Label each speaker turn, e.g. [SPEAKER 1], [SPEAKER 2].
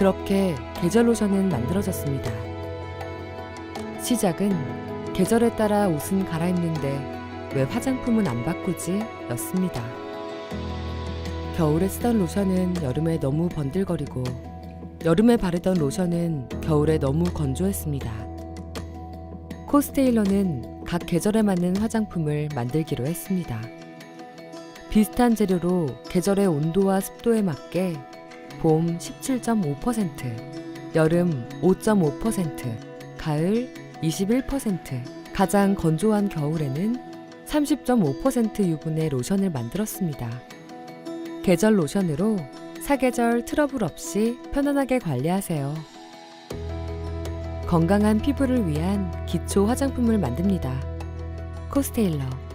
[SPEAKER 1] 그렇게 계절 로션은 만들어졌습니다. 시작은 계절에 따라 옷은 갈아입는데 왜 화장품은 안 바꾸지? 였습니다. 겨울에 쓰던 로션은 여름에 너무 번들거리고 여름에 바르던 로션은 겨울에 너무 건조했습니다. 코스테일러는 각 계절에 맞는 화장품을 만들기로 했습니다. 비슷한 재료로 계절의 온도와 습도에 맞게 봄 17.5%, 여름 5.5%, 가을 21%, 가장 건조한 겨울에는 30.5% 유분의 로션을 만들었습니다. 계절 로션으로 사계절 트러블 없이 편안하게 관리하세요. 건강한 피부를 위한 기초 화장품을 만듭니다. 코스테일러